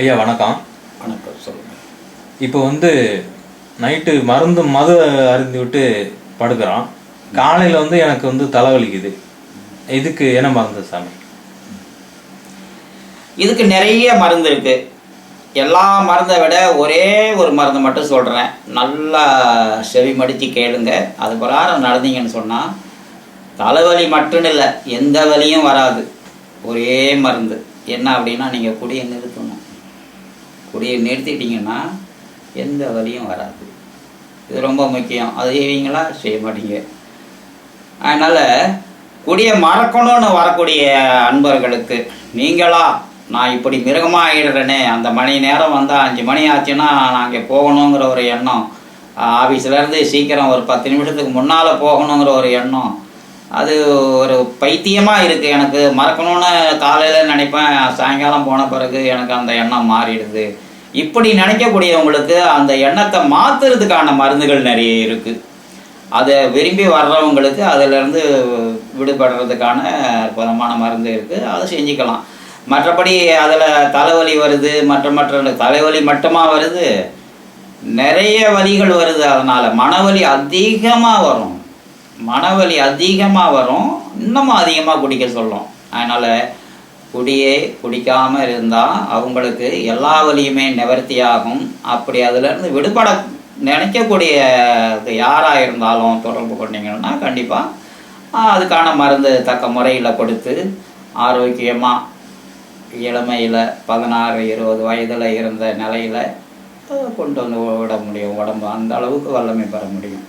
ஐயா வணக்கம். வணக்கம் சொல்லுங்கள் இப்போ வந்து நைட்டு மருந்து மது அருந்தி விட்டு படுக்கிறோம் காலையில் வந்து எனக்கு வந்து தலைவலிக்குது இதுக்கு என்ன மருந்து சாமி? இதுக்கு நிறைய மருந்து இருக்கு. எல்லா மருந்தை விட ஒரே ஒரு மருந்து மட்டும் சொல்கிறேன் நல்லா செவி மடித்து கேளுங்க. அது பிரகாரம் நடந்தீங்கன்னு சொன்னால் தலைவலி மட்டும் இல்லை எந்த வலியும் வராது. ஒரே மருந்து. என்ன அப்படின்னா நீங்கள் குடியை நிறுத்தணும். குடியை நிறுத்திட்டிங்கன்னா எந்த வழியும் வராது. இது ரொம்ப முக்கியம். அது செய்வீங்களா செய்ய மாட்டீங்க. அதனால் குடியை மறக்கணும்னு வரக்கூடிய அன்பர்களுக்கு நீங்களா நான் இப்படி மிருகமாக ஆகிடுறேனே அந்த மணி நேரம் வந்தால் அஞ்சு மணி ஆச்சுன்னா நான் அங்கே போகணுங்கிற ஒரு எண்ணம் ஆஃபீஸ்லேருந்து சீக்கிரம் ஒரு பத்து நிமிஷத்துக்கு முன்னால் போகணுங்கிற ஒரு எண்ணம் அது ஒரு பைத்தியமாக இருக்குது எனக்கு மறக்கணும்னு காலையில் நினைப்பேன். சாயங்காலம் போன பிறகு எனக்கு அந்த எண்ணம் மாறிடுது. இப்படி நினைக்கக்கூடியவங்களுக்கு அந்த எண்ணத்தை மாற்றுறதுக்கான மருந்துகள் நிறைய இருக்குது அதை விரும்பி வர்றவங்களுக்கு அதிலிருந்து விடுபடுறதுக்கான அற்புதமான மருந்து இருக்குது அதை செஞ்சுக்கலாம். மற்றபடி அதில் தலைவலி வருது. மற்ற மற்ற தலைவலி மட்டுமா வருது? நிறைய வலிகள் வருது. அதனால் மனவலி அதிகமாக வரும். மனவலி அதிகமாக வரும் இன்னமும் அதிகமாக குடிக்க சொல்லும். அதனால் குடியே குடிக்காமல் இருந்தால் அவங்களுக்கு எல்லா வலியுமே நிவர்த்தியாகும் அப்படி அதுலேருந்து விடுபட நினைக்கக்கூடிய யாராக இருந்தாலும் தொடர்பு கொண்டீங்கன்னா கண்டிப்பாக அதுக்கான மருந்து தக்க முறையில் கொடுத்து ஆரோக்கியமாக இளமையில் பதினாறு இருபது வயதில் இருந்த நிலையில் கொண்டு வந்து விட முடியும். உடம்பு அந்த அளவுக்கு வல்லமை பெற முடியும்.